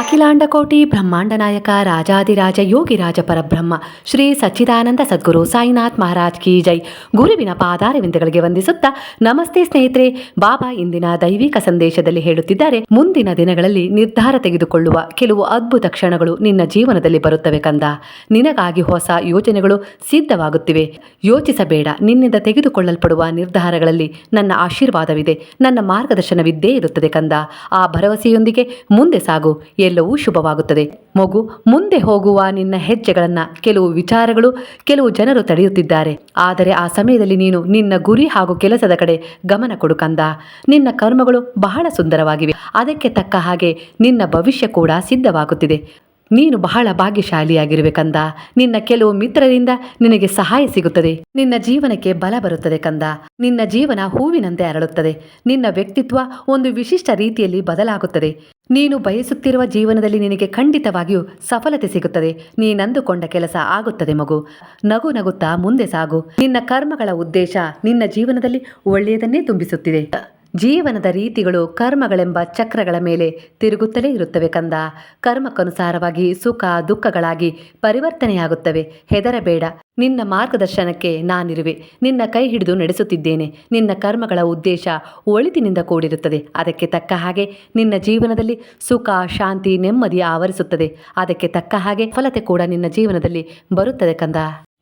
ಅಖಿಲಾಂಡಕೋಟಿ ಬ್ರಹ್ಮಾಂಡ ನಾಯಕ ರಾಜಾದಿರಾಜ ಯೋಗಿರಾಜ ಪರಬ್ರಹ್ಮ, ಶ್ರೀ ಸಚ್ಚಿದಾನಂದ ಸದ್ಗುರು ಸಾಯಿನಾಥ್ ಮಹಾರಾಜ್ ಕಿ ಜೈ. ಗುರುವಿನ ಪಾದಾರವಿಂದಗಳಿಗೆ ವಂದಿಸುತ್ತಾ ನಮಸ್ತೆ ಸ್ನೇಹಿತರೆ. ಬಾಬಾ ಇಂದಿನ ದೈವಿಕ ಸಂದೇಶದಲ್ಲಿ ಹೇಳುತ್ತಿದ್ದಾರೆ, ಮುಂದಿನ ದಿನಗಳಲ್ಲಿ ನಿರ್ಧಾರ ತೆಗೆದುಕೊಳ್ಳುವ ಕೆಲವು ಅದ್ಭುತ ಕ್ಷಣಗಳು ನಿನ್ನ ಜೀವನದಲ್ಲಿ ಬರುತ್ತವೆ ಕಂದ. ನಿನಗಾಗಿ ಹೊಸ ಯೋಜನೆಗಳು ಸಿದ್ಧವಾಗುತ್ತಿವೆ. ಯೋಚಿಸಬೇಡ, ನಿನ್ನಿಂದ ತೆಗೆದುಕೊಳ್ಳಲ್ಪಡುವ ನಿರ್ಧಾರಗಳಲ್ಲಿ ನನ್ನ ಆಶೀರ್ವಾದವಿದೆ, ನನ್ನ ಮಾರ್ಗದರ್ಶನವಿದ್ದೇ ಇರುತ್ತದೆ ಕಂದ. ಆ ಭರವಸೆಯೊಂದಿಗೆ ಮುಂದೆ ಸಾಗು ಎಲ್ಲವೂ ಶುಭವಾಗುತ್ತದೆ. ಮಗು, ಮುಂದೆ ಹೋಗುವ ನಿನ್ನ ಹೆಜ್ಜೆಗಳನ್ನು ಕೆಲವು ವಿಚಾರಗಳು, ಕೆಲವು ಜನರು ತಡೆಯುತ್ತಿದ್ದಾರೆ. ಆದರೆ ಆ ಸಮಯದಲ್ಲಿ ನೀನು ನಿನ್ನ ಗುರಿ ಹಾಗೂ ಕೆಲಸದ ಕಡೆ ಗಮನ ಕೊಡು ಕಂದ. ನಿನ್ನ ಕರ್ಮಗಳು ಬಹಳ ಸುಂದರವಾಗಿವೆ. ಅದಕ್ಕೆ ತಕ್ಕ ಹಾಗೆ ನಿನ್ನ ಭವಿಷ್ಯ ಕೂಡ ಸಿದ್ಧವಾಗುತ್ತಿದೆ. ನೀನು ಬಹಳ ಭಾಗ್ಯಶಾಲಿಯಾಗಿರುವೆ ಕಂದ. ನಿನ್ನ ಕೆಲವು ಮಿತ್ರರಿಂದ ನಿನಗೆ ಸಹಾಯ ಸಿಗುತ್ತದೆ. ನಿನ್ನ ಜೀವನಕ್ಕೆ ಬಲ ಬರುತ್ತದೆ ಕಂದ. ನಿನ್ನ ಜೀವನ ಹೂವಿನಂತೆ ಅರಳುತ್ತದೆ. ನಿನ್ನ ವ್ಯಕ್ತಿತ್ವ ಒಂದು ವಿಶಿಷ್ಟ ರೀತಿಯಲ್ಲಿ ಬದಲಾಗುತ್ತದೆ. ನೀನು ಬಯಸುತ್ತಿರುವ ಜೀವನದಲ್ಲಿ ನಿನಗೆ ಖಂಡಿತವಾಗಿಯೂ ಸಫಲತೆ ಸಿಗುತ್ತದೆ. ನೀನಂದುಕೊಂಡ ಕೆಲಸ ಆಗುತ್ತದೆ ಮಗು. ನಗು ನಗುತ್ತಾ ಮುಂದೆ ಸಾಗು. ನಿನ್ನ ಕರ್ಮಗಳ ಉದ್ದೇಶ ನಿನ್ನ ಜೀವನದಲ್ಲಿ ಒಳ್ಳೆಯದನ್ನೇ ತುಂಬಿಸುತ್ತಿದೆ. ಜೀವನದ ರೀತಿಗಳು ಕರ್ಮಗಳೆಂಬ ಚಕ್ರಗಳ ಮೇಲೆ ತಿರುಗುತ್ತಲೇ ಇರುತ್ತವೆ ಕಂದ. ಕರ್ಮಕ್ಕನುಸಾರವಾಗಿ ಸುಖ ದುಃಖಗಳಾಗಿ ಪರಿವರ್ತನೆಯಾಗುತ್ತವೆ. ಹೆದರಬೇಡ. ನಿನ್ನ ಮಾರ್ಗದರ್ಶನಕ್ಕೆ ನಾನಿರುವೆ. ನಿನ್ನ ಕೈ ಹಿಡಿದು ನಡೆಸುತ್ತಿದ್ದೇನೆ. ನಿನ್ನ ಕರ್ಮಗಳ ಉದ್ದೇಶ ಒಳಿತಿನಿಂದ ಕೂಡಿರುತ್ತದೆ. ಅದಕ್ಕೆ ತಕ್ಕ ಹಾಗೆ ನಿನ್ನ ಜೀವನದಲ್ಲಿ ಸುಖ, ಶಾಂತಿ ನೆಮ್ಮದಿ ಆವರಿಸುತ್ತದೆ. ಅದಕ್ಕೆ ತಕ್ಕ ಹಾಗೆ ಫಲತೆ ಕೂಡ ನಿನ್ನ ಜೀವನದಲ್ಲಿ ಬರುತ್ತದೆ ಕಂದ.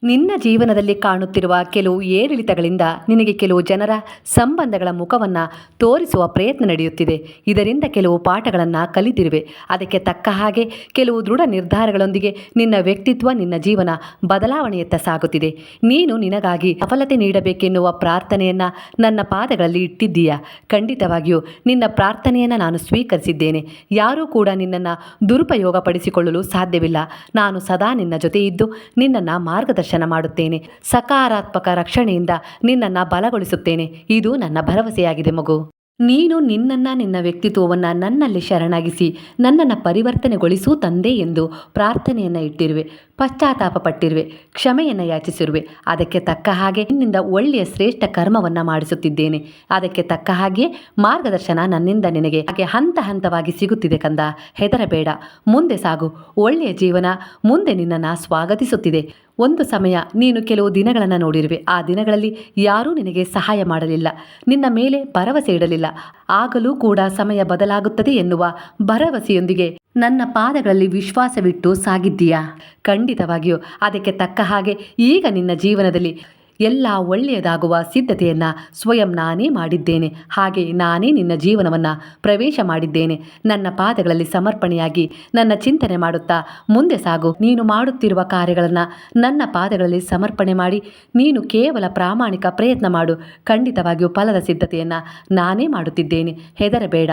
ನಿನ್ನ ಜೀವನದಲ್ಲಿ ಕಾಣುತ್ತಿರುವ ಕೆಲವು ಏರಿಳಿತಗಳಿಂದ ನಿನಗೆ ಕೆಲವು ಜನರ ಸಂಬಂಧಗಳ ಮುಖವನ್ನು ತೋರಿಸುವ ಪ್ರಯತ್ನ ನಡೆಯುತ್ತಿದೆ. ಇದರಿಂದ ಕೆಲವು ಪಾಠಗಳನ್ನು ಕಲಿತಿರುವೆ ಅದಕ್ಕೆ ತಕ್ಕ ಹಾಗೆ ಕೆಲವು ದೃಢ ನಿರ್ಧಾರಗಳೊಂದಿಗೆ ನಿನ್ನ ವ್ಯಕ್ತಿತ್ವ, ನಿನ್ನ ಜೀವನ ಬದಲಾವಣೆಯತ್ತ ಸಾಗುತ್ತಿದೆ. ನೀನು ನಿನಗಾಗಿ ಸಫಲತೆ ನೀಡಬೇಕೆನ್ನುವ ಪ್ರಾರ್ಥನೆಯನ್ನು ನನ್ನ ಪಾದಗಳಲ್ಲಿ ಇಟ್ಟಿದ್ದೀಯಾ? ಖಂಡಿತವಾಗಿಯೂ, ನಿನ್ನ ಪ್ರಾರ್ಥನೆಯನ್ನು ನಾನು ಸ್ವೀಕರಿಸಿದ್ದೇನೆ. ಯಾರೂ ಕೂಡ ನಿನ್ನನ್ನು ದುರುಪಯೋಗಪಡಿಸಿಕೊಳ್ಳಲು ಸಾಧ್ಯವಿಲ್ಲ. ನಾನು ಸದಾ ನಿನ್ನ ಜೊತೆ ಇದ್ದು ನಿನ್ನನ್ನು ಮಾರ್ಗದರ್ಶನ ಮಾಡುತ್ತೇನೆ. ಸಕಾರಾತ್ಮಕ ರಕ್ಷಣೆಯಿಂದ ನಿನ್ನನ್ನು ಬಲಗೊಳಿಸುತ್ತೇನೆ. ಇದು ನನ್ನ ಭರವಸೆಯಾಗಿದೆ ಮಗು. ನೀನು ನಿನ್ನನ್ನು ನಿನ್ನ ವ್ಯಕ್ತಿತ್ವವನ್ನು ನನ್ನಲ್ಲಿ ಶರಣಾಗಿಸಿ, ನನ್ನನ್ನು ಪರಿವರ್ತನೆಗೊಳಿಸು ತಂದೆ ಎಂದು ಪ್ರಾರ್ಥನೆಯನ್ನು ಇಟ್ಟಿರುವೆ. ಪಶ್ಚಾತ್ತಾಪ ಪಟ್ಟಿರುವೆ ಕ್ಷಮೆಯನ್ನು ಯಾಚಿಸಿರುವೆ. ಅದಕ್ಕೆ ತಕ್ಕ ಹಾಗೆ ನಿನ್ನಿಂದ ಒಳ್ಳೆಯ ಶ್ರೇಷ್ಠ ಕರ್ಮವನ್ನು ಮಾಡಿಸುತ್ತಿದ್ದೇನೆ. ಅದಕ್ಕೆ ತಕ್ಕ ಹಾಗೆ ಮಾರ್ಗದರ್ಶನ ನನ್ನಿಂದ ನಿನಗೆ. ಹಾಗೆ ಹಂತ ಹಂತವಾಗಿ ಸಿಗುತ್ತಿದೆ ಕಂದ. ಹೆದರಬೇಡ. ಮುಂದೆ ಸಾಗು. ಒಳ್ಳೆಯ ಜೀವನ ಮುಂದೆ ನಿನ್ನನ್ನು ಸ್ವಾಗತಿಸುತ್ತಿದೆ. ಒಂದು ಸಮಯ ನೀನು ಕೆಲವು ದಿನಗಳನ್ನು ನೋಡಿರುವೆ. ಆ ದಿನಗಳಲ್ಲಿ ಯಾರೂ ನಿನಗೆ ಸಹಾಯ ಮಾಡಲಿಲ್ಲ. ನಿನ್ನ ಮೇಲೆ ಭರವಸೆ ಇಡಲಿಲ್ಲ. ಆಗಲೂ ಕೂಡ ಸಮಯ ಬದಲಾಗುತ್ತದೆ ಎನ್ನುವ ಭರವಸೆಯೊಂದಿಗೆ ನನ್ನ ಪಾದಗಳಲ್ಲಿ ವಿಶ್ವಾಸವಿಟ್ಟು ಸಾಗಿದ್ದೀಯಾ? ಖಂಡಿತವಾಗಿಯೂ. ಅದಕ್ಕೆ ತಕ್ಕ ಹಾಗೆ ಈಗ ನಿನ್ನ ಜೀವನದಲ್ಲಿ ಎಲ್ಲ ಒಳ್ಳೆಯದಾಗುವ ಸಿದ್ಧತೆಯನ್ನು ಸ್ವಯಂ ನಾನೇ ಮಾಡಿದ್ದೇನೆ. ಹಾಗೆ ನಾನೇ ನಿನ್ನ ಜೀವನವನ್ನು ಪ್ರವೇಶ ಮಾಡಿದ್ದೇನೆ. ನನ್ನ ಪಾದಗಳಲ್ಲಿ ಸಮರ್ಪಣೆಯಾಗಿ ನನ್ನ ಚಿಂತನೆ ಮಾಡುತ್ತಾ ಮುಂದೆ ಸಾಗು. ನೀನು ಮಾಡುತ್ತಿರುವ ಕಾರ್ಯಗಳನ್ನು ನನ್ನ ಪಾದಗಳಲ್ಲಿ ಸಮರ್ಪಣೆ ಮಾಡಿ. ನೀನು ಕೇವಲ ಪ್ರಾಮಾಣಿಕ ಪ್ರಯತ್ನ ಮಾಡು. ಖಂಡಿತವಾಗಿಯೂ ಫಲದ ಸಿದ್ಧತೆಯನ್ನು ನಾನೇ ಮಾಡುತ್ತಿದ್ದೇನೆ. ಹೆದರಬೇಡ.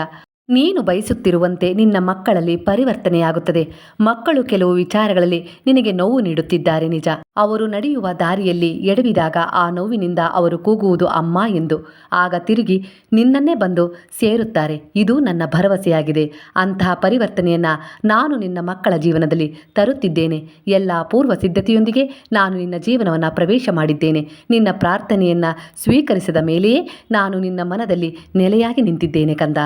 ನೀನು ಬಯಸುತ್ತಿರುವಂತೆ ನಿನ್ನ ಮಕ್ಕಳಲ್ಲಿ ಪರಿವರ್ತನೆಯಾಗುತ್ತದೆ. ಮಕ್ಕಳು ಕೆಲವು ವಿಚಾರಗಳಲ್ಲಿ ನಿನಗೆ ನೋವು ನೀಡುತ್ತಿದ್ದಾರೆ ನಿಜ. ಅವರು ನಡೆಯುವ ದಾರಿಯಲ್ಲಿ ಎಡವಿದಾಗ ಆ ನೋವಿನಿಂದ ಅವರು ಕೂಗುವುದು ಅಮ್ಮ ಎಂದು. ಆಗ ತಿರುಗಿ ನಿನ್ನನ್ನೇ ಬಂದು ಸೇರುತ್ತಾರೆ. ಇದು ನನ್ನ ಭರವಸೆಯಾಗಿದೆ. ಅಂತಹ ಪರಿವರ್ತನೆಯನ್ನು ನಾನು ನಿನ್ನ ಮಕ್ಕಳ ಜೀವನದಲ್ಲಿ ತರುತ್ತಿದ್ದೇನೆ. ಎಲ್ಲ ಪೂರ್ವ ಸಿದ್ಧತೆಯೊಂದಿಗೆ ನಾನು ನಿನ್ನ ಜೀವನವನ್ನು ಪ್ರವೇಶ ಮಾಡಿದ್ದೇನೆ. ನಿನ್ನ ಪ್ರಾರ್ಥನೆಯನ್ನು ಸ್ವೀಕರಿಸಿದ ಮೇಲೆಯೇ ನಾನು ನಿನ್ನ ಮನದಲ್ಲಿ ನೆಲೆಯಾಗಿ ನಿಂತಿದ್ದೇನೆ ಕಂದ.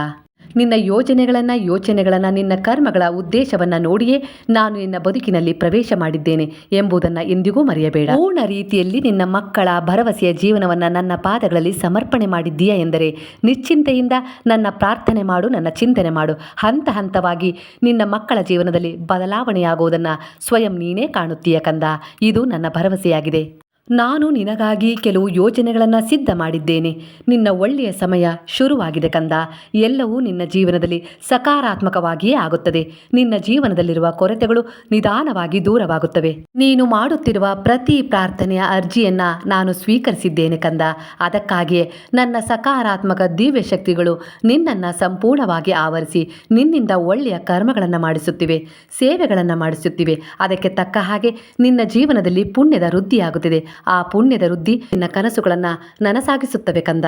ನಿನ್ನ ಯೋಜನೆಗಳನ್ನು, ಯೋಚನೆಗಳನ್ನು, ನಿನ್ನ ಕರ್ಮಗಳ ಉದ್ದೇಶವನ್ನು ನೋಡಿಯೇ ನಾನು ನಿನ್ನ ಬದುಕಿನಲ್ಲಿ ಪ್ರವೇಶ ಮಾಡಿದ್ದೇನೆ ಎಂಬುದನ್ನು ಎಂದಿಗೂ ಮರೆಯಬೇಡ. ಪೂರ್ಣ ರೀತಿಯಲ್ಲಿ ನಿನ್ನ ಮಕ್ಕಳ ಭರವಸೆಯ ಜೀವನವನ್ನು ನನ್ನ ಪಾದಗಳಲ್ಲಿ ಸಮರ್ಪಣೆ ಮಾಡಿದ್ದೀಯಾ ಎಂದರೆ ನಿಶ್ಚಿಂತೆಯಿಂದ ನನ್ನ ಪ್ರಾರ್ಥನೆ ಮಾಡು, ನನ್ನ ಚಿಂತನೆ ಮಾಡು. ಹಂತ ಹಂತವಾಗಿ ನಿನ್ನ ಮಕ್ಕಳ ಜೀವನದಲ್ಲಿ ಬದಲಾವಣೆಯಾಗುವುದನ್ನು ಸ್ವಯಂ ನೀನೇ ಕಾಣುತ್ತೀಯ ಕಂದ? ಇದು ನನ್ನ ಭರವಸೆಯಾಗಿದೆ. ನಾನು ನಿನಗಾಗಿ ಕೆಲವು ಯೋಜನೆಗಳನ್ನು ಸಿದ್ಧ ಮಾಡಿದ್ದೇನೆ. ನಿನ್ನ ಒಳ್ಳೆಯ ಸಮಯ ಶುರುವಾಗಿದೆ ಕಂದ. ಎಲ್ಲವೂ ನಿನ್ನ ಜೀವನದಲ್ಲಿ ಸಕಾರಾತ್ಮಕವಾಗಿಯೇ ಆಗುತ್ತದೆ. ನಿನ್ನ ಜೀವನದಲ್ಲಿರುವ ಕೊರತೆಗಳು ನಿಧಾನವಾಗಿ ದೂರವಾಗುತ್ತವೆ. ನೀನು ಮಾಡುತ್ತಿರುವ ಪ್ರತಿ ಪ್ರಾರ್ಥನೆಯ ಅರ್ಜಿಯನ್ನು ನಾನು ಸ್ವೀಕರಿಸಿದ್ದೇನೆ ಕಂದ. ಅದಕ್ಕಾಗಿಯೇ ನನ್ನ ಸಕಾರಾತ್ಮಕ ದಿವ್ಯ ಶಕ್ತಿಗಳು ನಿನ್ನನ್ನು ಸಂಪೂರ್ಣವಾಗಿ ಆವರಿಸಿ ನಿನ್ನಿಂದ ಒಳ್ಳೆಯ ಕರ್ಮಗಳನ್ನು ಮಾಡಿಸುತ್ತಿವೆ, ಸೇವೆಗಳನ್ನು ಮಾಡಿಸುತ್ತಿವೆ. ಅದಕ್ಕೆ ತಕ್ಕ ಹಾಗೆ ನಿನ್ನ ಜೀವನದಲ್ಲಿ ಪುಣ್ಯದ ವೃದ್ಧಿಯಾಗುತ್ತಿದೆ. ಆ ಪುಣ್ಯದ ವೃದ್ಧಿ ನಿನ್ನ ಕನಸುಗಳನ್ನು ನನಸಾಗಿಸುತ್ತವೆ ಕಂದ.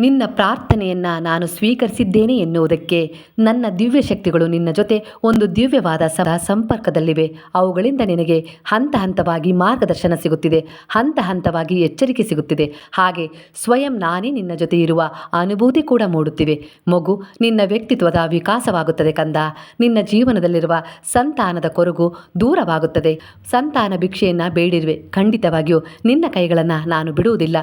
ನಿನ್ನ ಪ್ರಾರ್ಥನೆಯನ್ನ ನಾನು ಸ್ವೀಕರಿಸಿದ್ದೇನೆ ಎನ್ನುವುದಕ್ಕೆ ನನ್ನ ದಿವ್ಯ ಶಕ್ತಿಗಳು ನಿನ್ನ ಜೊತೆ ಒಂದು ದಿವ್ಯವಾದ ಸಹ ಸಂಪರ್ಕದಲ್ಲಿವೆ. ಅವುಗಳಿಂದ ನಿನಗೆ ಹಂತ ಹಂತವಾಗಿ ಮಾರ್ಗದರ್ಶನ ಸಿಗುತ್ತಿದೆ. ಹಂತ ಹಂತವಾಗಿ ಎಚ್ಚರಿಕೆ ಸಿಗುತ್ತಿದೆ. ಹಾಗೆ ಸ್ವಯಂ ನಾನೇ ನಿನ್ನ ಜೊತೆ ಇರುವ ಅನುಭೂತಿ ಕೂಡ ಮೂಡುತ್ತಿವೆ. ಮಗು, ನಿನ್ನ ವ್ಯಕ್ತಿತ್ವದ ವಿಕಾಸವಾಗುತ್ತದೆ ಕಂದ. ನಿನ್ನ ಜೀವನದಲ್ಲಿರುವ ಸಂತಾನದ ಕೊರಗು ದೂರವಾಗುತ್ತದೆ. ಸಂತಾನ ಭಿಕ್ಷೆಯನ್ನ ಬೇಡಿರುವೆ. ಖಂಡಿತವಾಗಿಯೂ ನಿನ್ನ ಕೈಗಳನ್ನು ನಾನು ಬಿಡುವುದಿಲ್ಲ.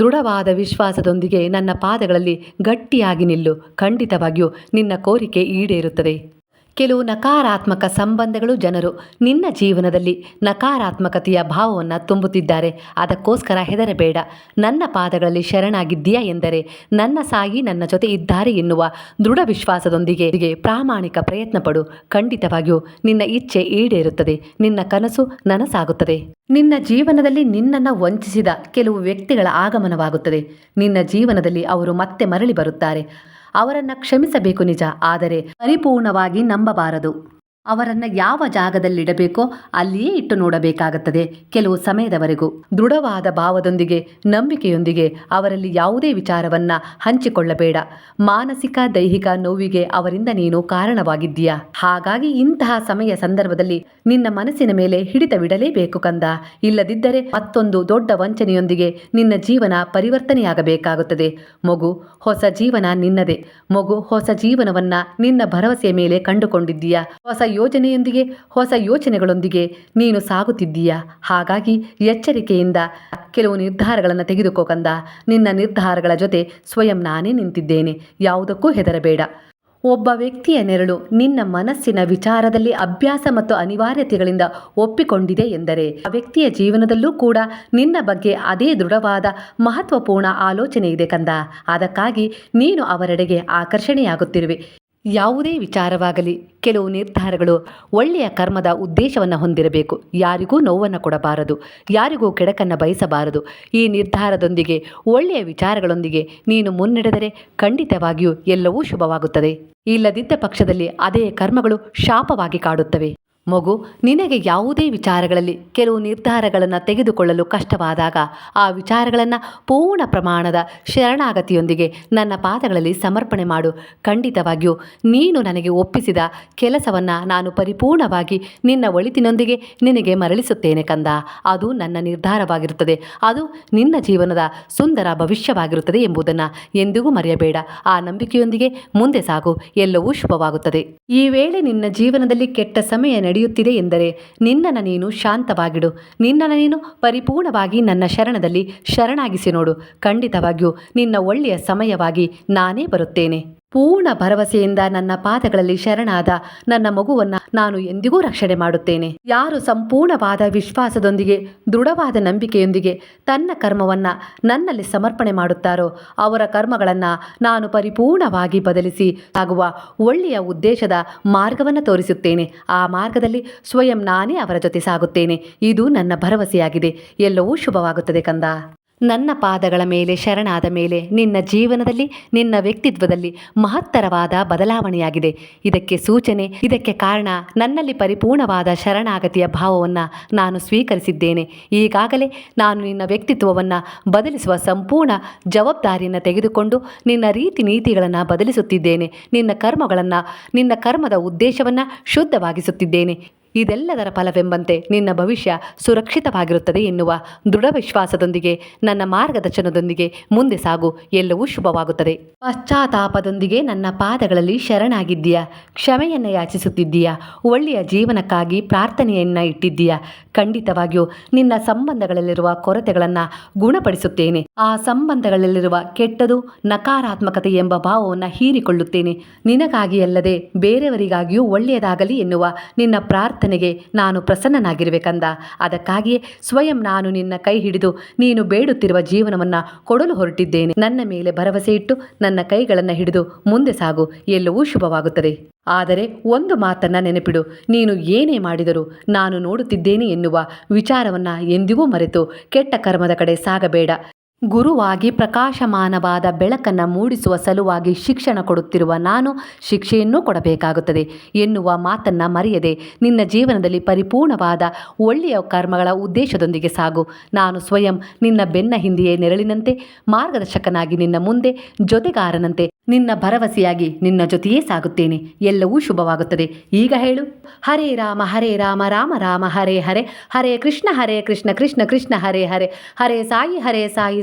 ದೃಢವಾದ ವಿಶ್ವಾಸದೊಂದಿಗೆ ನನ್ನ ಪಾದಗಳಲ್ಲಿ ಗಟ್ಟಿಯಾಗಿ ನಿಲ್ಲು. ಖಂಡಿತವಾಗಿಯೂ ನಿನ್ನ ಕೋರಿಕೆ ಈಡೇರುತ್ತದೆ. ಕೆಲವು ನಕಾರಾತ್ಮಕ ಸಂಬಂಧಗಳು ಜನರು ನಿನ್ನ ಜೀವನದಲ್ಲಿ ನಕಾರಾತ್ಮಕತೆಯ ಭಾವವನ್ನು ತುಂಬುತ್ತಿದ್ದಾರೆ. ಅದಕ್ಕೋಸ್ಕರ ಹೆದರಬೇಡ. ನನ್ನ ಪಾದಗಳಲ್ಲಿ ಶರಣಾಗಿದ್ದೀಯಾ ಎಂದರೆ ನನ್ನ ಸಾಯಿ ನನ್ನ ಜೊತೆ ಇದ್ದಾರೆ ಎನ್ನುವ ದೃಢ ವಿಶ್ವಾಸದೊಂದಿಗೆ ಪ್ರಾಮಾಣಿಕ ಪ್ರಯತ್ನ ಪಡು. ಖಂಡಿತವಾಗಿಯೂ ನಿನ್ನ ಇಚ್ಛೆ ಈಡೇರುತ್ತದೆ. ನಿನ್ನ ಕನಸು ನನಸಾಗುತ್ತದೆ. ನಿನ್ನ ಜೀವನದಲ್ಲಿ ನಿನ್ನನ್ನು ವಂಚಿಸಿದ ಕೆಲವು ವ್ಯಕ್ತಿಗಳ ಆಗಮನವಾಗುತ್ತದೆ. ನಿನ್ನ ಜೀವನದಲ್ಲಿ ಅವರು ಮತ್ತೆ ಮರಳಿ ಬರುತ್ತಾರೆ. ಅವರನ್ನು ಕ್ಷಮಿಸಬೇಕು ನಿಜ ಆದರೆ ಪರಿಪೂರ್ಣವಾಗಿ ನಂಬಬಾರದು. ಅವರನ್ನು ಯಾವ ಜಾಗದಲ್ಲಿಡಬೇಕೋ ಅಲ್ಲಿಯೇ ಇಟ್ಟು ನೋಡಬೇಕಾಗುತ್ತದೆ. ಕೆಲವು ಸಮಯದವರೆಗೂ ದೃಢವಾದ ಭಾವದೊಂದಿಗೆ, ನಂಬಿಕೆಯೊಂದಿಗೆ ಅವರಲ್ಲಿ ಯಾವುದೇ ವಿಚಾರವನ್ನ ಹಂಚಿಕೊಳ್ಳಬೇಡ. ಮಾನಸಿಕ, ದೈಹಿಕ ನೋವಿಗೆ ಅವರಿಂದ ನೀನು ಕಾರಣವಾಗಿದ್ದೀಯಾ? ಹಾಗಾಗಿ ಇಂತಹ ಸಮಯ ಸಂದರ್ಭದಲ್ಲಿ ನಿನ್ನ ಮನಸ್ಸಿನ ಮೇಲೆ ಹಿಡಿತವಿಡಲೇಬೇಕು ಕಂದ. ಇಲ್ಲದಿದ್ದರೆ ಮತ್ತೊಂದು ದೊಡ್ಡ ವಂಚನೆಯೊಂದಿಗೆ ನಿನ್ನ ಜೀವನ ಪರಿವರ್ತನೆಯಾಗಬೇಕಾಗುತ್ತದೆ. ಮಗು, ಹೊಸ ಜೀವನ ನಿನ್ನದೇ. ಮಗು, ಹೊಸ ಜೀವನವನ್ನ ನಿನ್ನ ಭರವಸೆಯ ಮೇಲೆ ಕಂಡುಕೊಂಡಿದ್ದೀಯಾ? ಹೊಸ ಯೋಜನೆಯೊಂದಿಗೆ, ಹೊಸ ಯೋಚನೆಗಳೊಂದಿಗೆ ನೀನು ಸಾಗುತ್ತಿದ್ದೀಯಾ? ಹಾಗಾಗಿ ಎಚ್ಚರಿಕೆಯಿಂದ ಕೆಲವು ನಿರ್ಧಾರಗಳನ್ನು ತೆಗೆದುಕೋ ಕಂದ. ನಿನ್ನ ನಿರ್ಧಾರಗಳ ಜೊತೆ ಸ್ವಯಂ ನಾನೇ ನಿಂತಿದ್ದೇನೆ. ಯಾವುದಕ್ಕೂ ಹೆದರಬೇಡ. ಒಬ್ಬ ವ್ಯಕ್ತಿಯ ನೆರಳು ನಿನ್ನ ಮನಸ್ಸಿನ ವಿಚಾರದಲ್ಲಿ ಅಭ್ಯಾಸ ಮತ್ತು ಅನಿವಾರ್ಯತೆಗಳಿಂದ ಒಪ್ಪಿಕೊಂಡಿದೆ ಎಂದರೆ, ಆ ವ್ಯಕ್ತಿಯ ಜೀವನದಲ್ಲೂ ಕೂಡ ನಿನ್ನ ಬಗ್ಗೆ ಅದೇ ದೃಢವಾದ, ಮಹತ್ವಪೂರ್ಣ ಆಲೋಚನೆ ಇದೆ ಕಂದ. ಅದಕ್ಕಾಗಿ ನೀನು ಅವರೆಡೆಗೆ ಆಕರ್ಷಣೆಯಾಗುತ್ತಿರುವೆ. ಯಾವುದೇ ವಿಚಾರವಾಗಲಿ, ಕೆಲವು ನಿರ್ಧಾರಗಳು ಒಳ್ಳೆಯ ಕರ್ಮದ ಉದ್ದೇಶವನ್ನು ಹೊಂದಿರಬೇಕು. ಯಾರಿಗೂ ನೋವನ್ನು ಕೊಡಬಾರದು, ಯಾರಿಗೂ ಕೆಡಕನ್ನು ಬಯಸಬಾರದು. ಈ ನಿರ್ಧಾರದೊಂದಿಗೆ, ಒಳ್ಳೆಯ ವಿಚಾರಗಳೊಂದಿಗೆ ನೀನು ಮುನ್ನಡೆದರೆ ಖಂಡಿತವಾಗಿಯೂ ಎಲ್ಲವೂ ಶುಭವಾಗುತ್ತದೆ. ಇಲ್ಲದಿದ್ದ ಪಕ್ಷದಲ್ಲಿ ಅದೇ ಕರ್ಮಗಳು ಶಾಪವಾಗಿ ಕಾಡುತ್ತವೆ. ಮಗು, ನಿನಗೆ ಯಾವುದೇ ವಿಚಾರಗಳಲ್ಲಿ ಕೆಲವು ನಿರ್ಧಾರಗಳನ್ನು ತೆಗೆದುಕೊಳ್ಳಲು ಕಷ್ಟವಾದಾಗ ಆ ವಿಚಾರಗಳನ್ನು ಪೂರ್ಣ ಪ್ರಮಾಣದ ಶರಣಾಗತಿಯೊಂದಿಗೆ ನನ್ನ ಪಾದಗಳಲ್ಲಿ ಸಮರ್ಪಣೆ ಮಾಡು. ಖಂಡಿತವಾಗಿಯೂ ನೀನು ನನಗೆ ಒಪ್ಪಿಸಿದ ಕೆಲಸವನ್ನು ನಾನು ಪರಿಪೂರ್ಣವಾಗಿ ನಿನ್ನ ಒಳಿತಿನೊಂದಿಗೆ ನಿನಗೆ ಮರಳಿಸುತ್ತೇನೆ ಕಂದ. ಅದು ನನ್ನ ನಿರ್ಧಾರವಾಗಿರುತ್ತದೆ. ಅದು ನಿನ್ನ ಜೀವನದ ಸುಂದರ ಭವಿಷ್ಯವಾಗಿರುತ್ತದೆ ಎಂಬುದನ್ನು ಎಂದಿಗೂ ಮರೆಯಬೇಡ. ಆ ನಂಬಿಕೆಯೊಂದಿಗೆ ಮುಂದೆ ಸಾಗು. ಎಲ್ಲವೂ ಶುಭವಾಗುತ್ತದೆ. ಈ ವೇಳೆ ನಿನ್ನ ಜೀವನದಲ್ಲಿ ಕೆಟ್ಟ ಸಮಯ ನಡೆಯುತ್ತಿದೆ ಎಂದರೆ ನಿನ್ನನ್ನು ನೀನು ಶಾಂತವಾಗಿಡು. ನಿನ್ನನ್ನು ನೀನು ಪರಿಪೂರ್ಣವಾಗಿ ನನ್ನ ಶರಣದಲ್ಲಿ ಶರಣಾಗಿಸಿ ನೋಡು. ಖಂಡಿತವಾಗಿಯೂ ನಿನ್ನ ಒಳ್ಳೆಯ ಸಮಯವಾಗಿ ನಾನೇ ಬರುತ್ತೇನೆ. ಪೂರ್ಣ ಭರವಸೆಯಿಂದ ನನ್ನ ಪಾದಗಳಲ್ಲಿ ಶರಣಾದ ನನ್ನ ಮಗುವನ್ನ ನಾನು ಎಂದಿಗೂ ರಕ್ಷಣೆ ಮಾಡುತ್ತೇನೆ. ಯಾರು ಸಂಪೂರ್ಣವಾದ ವಿಶ್ವಾಸದೊಂದಿಗೆ, ದೃಢವಾದ ನಂಬಿಕೆಯೊಂದಿಗೆ ತನ್ನ ಕರ್ಮವನ್ನ ನನ್ನಲ್ಲಿ ಸಮರ್ಪಣೆ ಮಾಡುತ್ತಾರೋ, ಅವರ ಕರ್ಮಗಳನ್ನು ನಾನು ಪರಿಪೂರ್ಣವಾಗಿ ಬದಲಿಸಿ ಆಗುವ ಒಳ್ಳೆಯ ಉದ್ದೇಶದ ಮಾರ್ಗವನ್ನು ತೋರಿಸುತ್ತೇನೆ. ಆ ಮಾರ್ಗದಲ್ಲಿ ಸ್ವಯಂ ನಾನೇ ಅವರ ಜೊತೆ ಸಾಗುತ್ತೇನೆ. ಇದು ನನ್ನ ಭರವಸೆಯಾಗಿದೆ. ಎಲ್ಲವೂ ಶುಭವಾಗುತ್ತದೆ ಕಂದ. ನನ್ನ ಪಾದಗಳ ಮೇಲೆ, ಶರಣಾದ ಮೇಲೆ, ನಿನ್ನ ಜೀವನದಲ್ಲಿ, ನಿನ್ನ ವ್ಯಕ್ತಿತ್ವದಲ್ಲಿ ಮಹತ್ತರವಾದ ಬದಲಾವಣೆಯಾಗಿದೆ. ಇದಕ್ಕೆ ಸೂಚನೆ, ಇದಕ್ಕೆ ಕಾರಣ ನನ್ನಲ್ಲಿ ಪರಿಪೂರ್ಣವಾದ ಶರಣಾಗತಿಯ ಭಾವವನ್ನು ನಾನು ಸ್ವೀಕರಿಸಿದ್ದೇನೆ. ಈಗಾಗಲೇ ನಾನು ನಿನ್ನ ವ್ಯಕ್ತಿತ್ವವನ್ನು ಬದಲಿಸುವ ಸಂಪೂರ್ಣ ಜವಾಬ್ದಾರಿಯನ್ನು ತೆಗೆದುಕೊಂಡು ನಿನ್ನ ರೀತಿ ನೀತಿಗಳನ್ನು ಬದಲಿಸುತ್ತಿದ್ದೇನೆ. ನಿನ್ನ ಕರ್ಮಗಳನ್ನು, ನಿನ್ನ ಕರ್ಮದ ಉದ್ದೇಶವನ್ನು ಶುದ್ಧವಾಗಿಸುತ್ತಿದ್ದೇನೆ. ಇದೆಲ್ಲದರ ಫಲವೆಂಬಂತೆ ನಿನ್ನ ಭವಿಷ್ಯ ಸುರಕ್ಷಿತವಾಗಿರುತ್ತದೆ ಎನ್ನುವ ದೃಢ ವಿಶ್ವಾಸದೊಂದಿಗೆ ನನ್ನ ಮಾರ್ಗದರ್ಶನದೊಂದಿಗೆ ಮುಂದೆ ಸಾಗು. ಎಲ್ಲವೂ ಶುಭವಾಗುತ್ತದೆ. ಪಶ್ಚಾತ್ತಾಪದೊಂದಿಗೆ ನನ್ನ ಪಾದಗಳಲ್ಲಿ ಶರಣಾಗಿದ್ದೀಯ? ಕ್ಷಮೆಯನ್ನು ಯಾಚಿಸುತ್ತಿದ್ದೀಯಾ? ಒಳ್ಳೆಯ ಜೀವನಕ್ಕಾಗಿ ಪ್ರಾರ್ಥನೆಯನ್ನು ಇಟ್ಟಿದ್ದೀಯಾ? ಖಂಡಿತವಾಗಿಯೂ ನಿನ್ನ ಸಂಬಂಧಗಳಲ್ಲಿರುವ ಕೊರತೆಗಳನ್ನು ಗುಣಪಡಿಸುತ್ತೇನೆ. ಆ ಸಂಬಂಧಗಳಲ್ಲಿರುವ ಕೆಟ್ಟದು, ನಕಾರಾತ್ಮಕತೆ ಎಂಬ ಭಾವವನ್ನು ಹೀರಿಕೊಳ್ಳುತ್ತೇನೆ. ನಿನಗಾಗಿ ಅಲ್ಲದೆ ಬೇರೆಯವರಿಗಾಗಿಯೂ ಒಳ್ಳೆಯದಾಗಲಿ ಎನ್ನುವ ನಿನ್ನ ಪ್ರಾರ್ಥನೆಗೆ ನಾನು ಪ್ರಸನ್ನನಾಗಿರಬೇಕಂದ. ಅದಕ್ಕಾಗಿಯೇ ಸ್ವಯಂ ನಾನು ನಿನ್ನ ಕೈ ಹಿಡಿದು ನೀನು ಬೇಡುತ್ತಿರುವ ಜೀವನವನ್ನು ಕೊಡಲು ಹೊರಟಿದ್ದೇನೆ. ನನ್ನ ಮೇಲೆ ಭರವಸೆ ಇಟ್ಟು ನನ್ನ ಕೈಗಳನ್ನು ಹಿಡಿದು ಮುಂದೆ ಸಾಗು. ಎಲ್ಲವೂ ಶುಭವಾಗುತ್ತದೆ. ಆದರೆ ಒಂದು ಮಾತನ್ನ ನೆನಪಿಡು. ನೀನು ಏನೇ ಮಾಡಿದರೂ ನಾನು ನೋಡುತ್ತಿದ್ದೇನೆ ಎನ್ನುವ ವಿಚಾರವನ್ನ ಎಂದಿಗೂ ಮರೆತು ಕೆಟ್ಟ ಕರ್ಮದ ಕಡೆ ಸಾಗಬೇಡ. ಗುರುವಾಗಿ ಪ್ರಕಾಶಮಾನವಾದ ಬೆಳಕನ್ನು ಮೂಡಿಸುವ ಸಲುವಾಗಿ ಶಿಕ್ಷಣ ಕೊಡುತ್ತಿರುವ ನಾನು ಶಿಕ್ಷೆಯನ್ನೂ ಕೊಡಬೇಕಾಗುತ್ತದೆ. ಎನ್ನುವ ಮಾತನ್ನು ಮರೆಯದೆ ನಿನ್ನ ಜೀವನದಲ್ಲಿ ಪರಿಪೂರ್ಣವಾದ ಒಳ್ಳೆಯ ಕರ್ಮಗಳ ಉದ್ದೇಶದೊಂದಿಗೆ ಸಾಗು. ನಾನು ಸ್ವಯಂ ನಿನ್ನ ಬೆನ್ನ ಹಿಂದೆಯೇ ನೆರಳಿನಂತೆ, ಮಾರ್ಗದರ್ಶಕನಾಗಿ ನಿನ್ನ ಮುಂದೆ, ಜೊತೆಗಾರನಂತೆ ನಿನ್ನ ಭರವಸೆಯಾಗಿ ನಿನ್ನ ಜೊತೆಯೇ ಸಾಗುತ್ತೇನೆ. ಎಲ್ಲವೂ ಶುಭವಾಗುತ್ತದೆ. ಈಗ ಹೇಳು. ಹರೇ ರಾಮ ಹರೇ ರಾಮ ರಾಮ ರಾಮ, ಹರೇ ಹರೇ. ಹರೇ ಕೃಷ್ಣ ಹರೇ ಕೃಷ್ಣ ಕೃಷ್ಣ ಕೃಷ್ಣ, ಹರೇ ಹರೇ. ಹರೇ ಸಾಯಿ ಹರೇ ಸಾಯಿ